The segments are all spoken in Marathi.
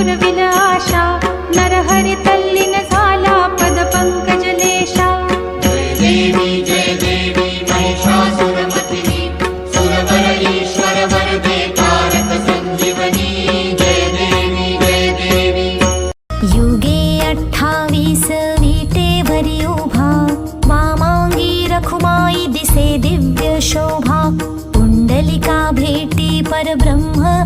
पुरविल आशा नरहरि तल्लीन झाला पद पंकजलेशा जय देवी जय देवी महिषासुरमथिनी सुरवर ईश्वर वरदे तारक संजीवनी। जय देवी जय देवी। युगे अठ्ठावीस विटेवरी उभा। वामांगी रखुमाई दिसे दिव्य शोभा। पुंडलिका भेटी परब्रह्म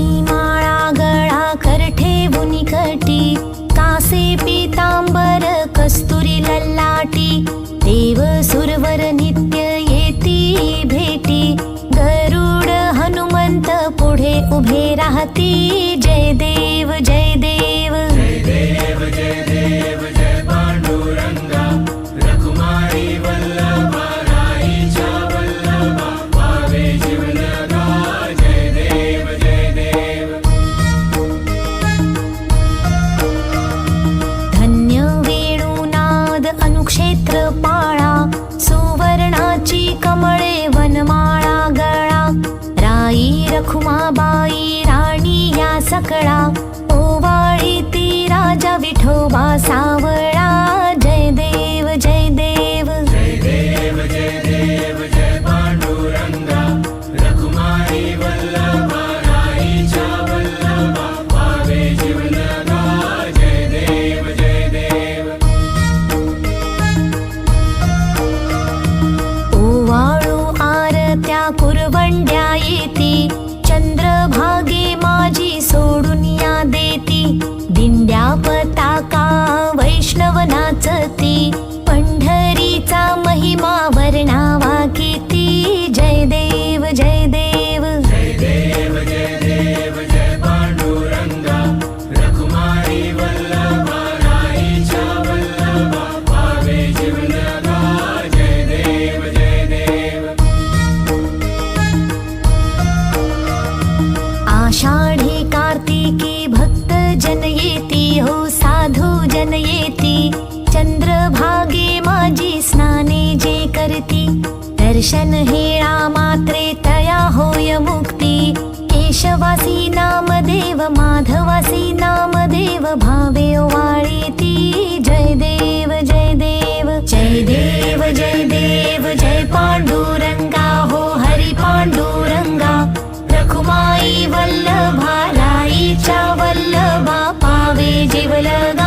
तुळसी माळा गळा कर बुनिकटी कासे पितांबर कस्तुरी लल्लाटी. देव सुरवर नित्य येती भेटी. गरुड हनुमंत पुढे उभे राहती. जय देव जय देव. धन्य அறிவல்ல ಕೇವಲ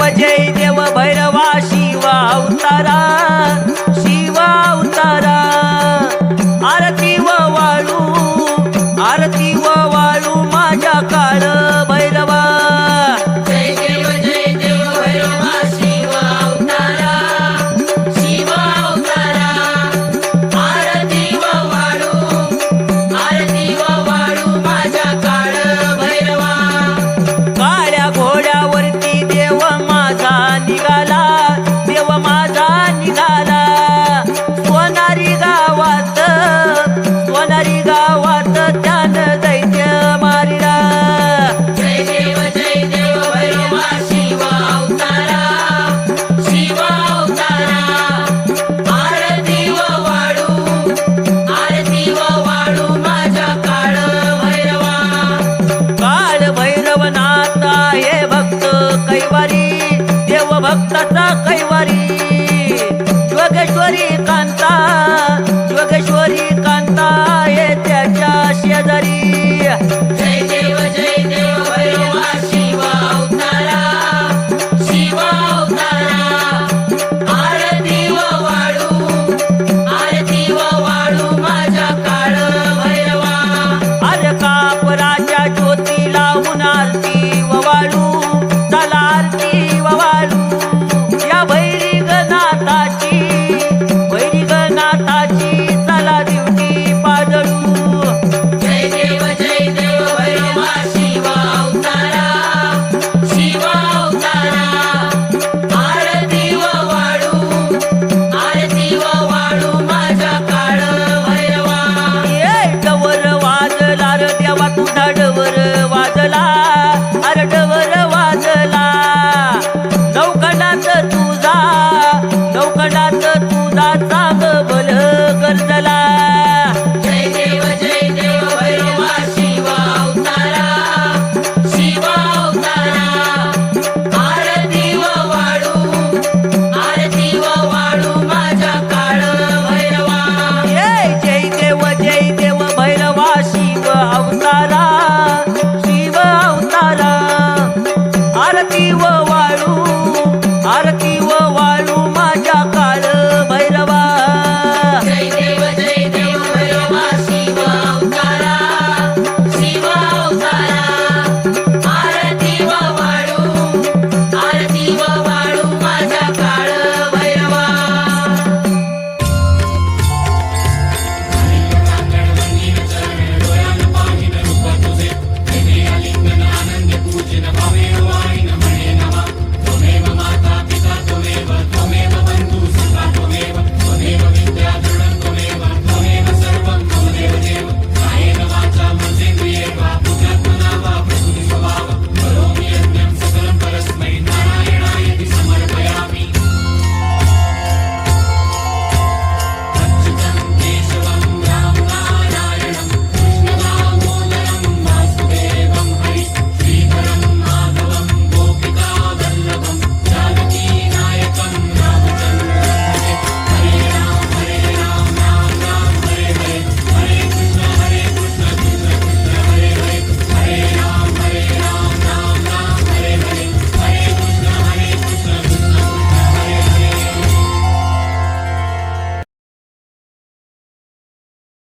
देव जय देव भैरवा शिवा अवतारा शिवा अवतारा आरती व वाळू आरती व वाळू.